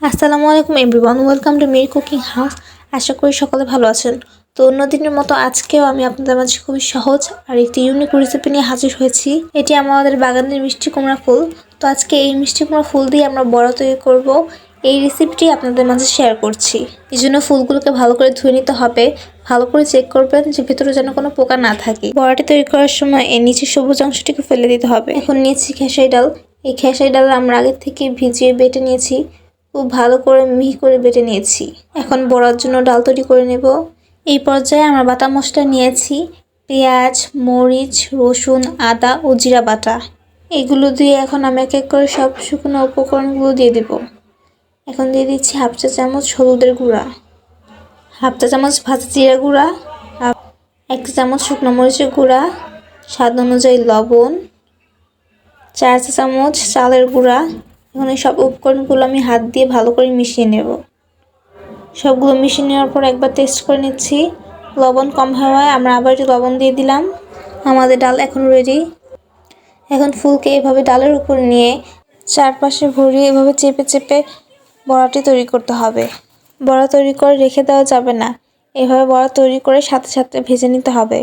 আসসালামু আলাইকুম everyone welcome to Mir cooking house আশা করি সকলে ভালো আছেন। তো অন্যদিনের মতো আজকেও আমি আপনাদের মাঝে খুবই সহজ আর একটি ইউনিক রেসিপি নিয়ে হাজির হয়েছি। এটি আমাদের বাগানের মিষ্টি কুমড়া ফুল। তো আজকে এই মিষ্টি কুমড়া ফুল দিয়ে আমরা বড়া তৈরি করব। এই রেসিপিটি আপনাদের মাঝে শেয়ার করছি। এই জন্য ফুলগুলোকে ভালো করে ধুয়ে নিতে হবে। ভালো করে চেক করবেন যে ভেতরে যেন কোনো পোকা না থাকে। বড়াটি তৈরি করার সময় এই নিচের সবুজ অংশটিকে ফেলে দিতে হবে। এখন নিয়েছি খেসাই ডাল। এই খেসাই ডাল আমরা আগের থেকে ভিজিয়ে বেটে নিয়েছি। খুব ভালো করে মিহি করে বেটে নিয়েছি। এখন বড়ার জন্য ডাল তৈরি করে নেব। এই পর্যায়ে আমরা বাটা মশলা নিয়েছি। পেঁয়াজ, মরিচ, রসুন, আদা ও জিরা বাটা। এগুলো দিয়ে এখন আমি এক এক করে সব শুকনো উপকরণগুলো দিয়ে দেব। এখন দিয়ে দিচ্ছি হাফ চা চামচ হলুদের গুঁড়া। হাফ চা চামচ ভাজা জিরা গুঁড়া এক চামচ শুকনো মরিচের গুঁড়া, স্বাদ অনুযায়ী লবণ, চার চা চামচ চালের গুঁড়া এখন সব উপকরণগুলো আমি হাত দিয়ে ভালো করে মিশিয়ে নেব। সবগুলো মিশিয়ে নেওয়ার পর একবার টেস্ট করে নিচ্ছি। লবণ কম হওয়ায় আমরা আবার একটু লবণ দিয়ে দিলাম। আমাদের ডাল এখন রেডি এখন ফুলকে এভাবে ডালের উপর নিয়ে চারপাশে ভরিয়ে এভাবে চেপে চেপে বড়াটি তৈরি করতে হবে। বড়া তৈরি করে রেখে দেওয়া যাবে না। এভাবে বড়া তৈরি করে সাথে সাথে ভেজে নিতে হবে।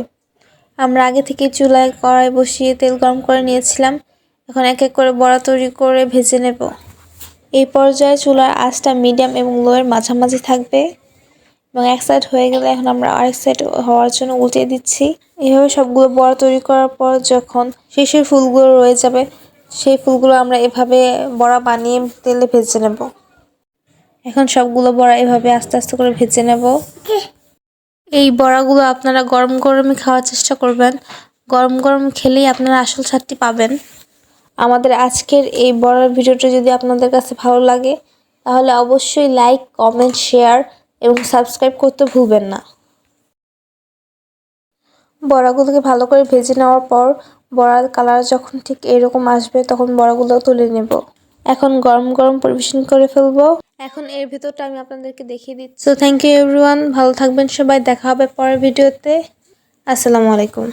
আমরা আগে থেকে চুলায় কড়াই বসিয়ে তেল গরম করে নিয়েছিলাম। এখন এক এক করে বড়া তৈরি করে ভেজে নেব। এই পর্যায়ে চুলার আঁচটা মিডিয়াম এবং লোয়ের মাঝামাঝি থাকবে এবং এক সাইড হয়ে গেলে এখন আমরা আরেক সাইড হওয়ার জন্য উল্টিয়ে দিচ্ছি। এইভাবে সবগুলো বড়া তৈরি করার পর যখন শেষের ফুলগুলো রয়ে যাবে, সেই ফুলগুলো আমরা এভাবে বড়া বানিয়ে তেলে ভেজে নেব। এখন সবগুলো বড়া এভাবে আস্তে আস্তে করে ভেজে নেব। এই বড়াগুলো আপনারা গরম গরমে খাওয়ার চেষ্টা করবেন। গরম গরম খেলেই আপনারা আসল স্বাদটি পাবেন। আমাদের আজকের এই বড়ার ভিডিওটা যদি আপনাদের কাছে ভালো লাগে, তাহলে অবশ্যই লাইক, কমেন্ট, শেয়ার এবং সাবস্ক্রাইব করতে ভুলবেন না। বড়াগুলোকে ভালো করে ভেজে নেওয়ার পর বড়ার কালার যখন ঠিক এরকম আসবে, তখন বড়াগুলো তুলে নেব। এখন গরম গরম পরিবেশন করে ফেলব। এখন এর ভিতরটা আমি আপনাদেরকে দেখিয়ে দিচ্ছি। থ্যাংক ইউ এভরিওয়ান ভালো থাকবেন সবাই। দেখা হবে পরের ভিডিওতে। আসসালামু আলাইকুম।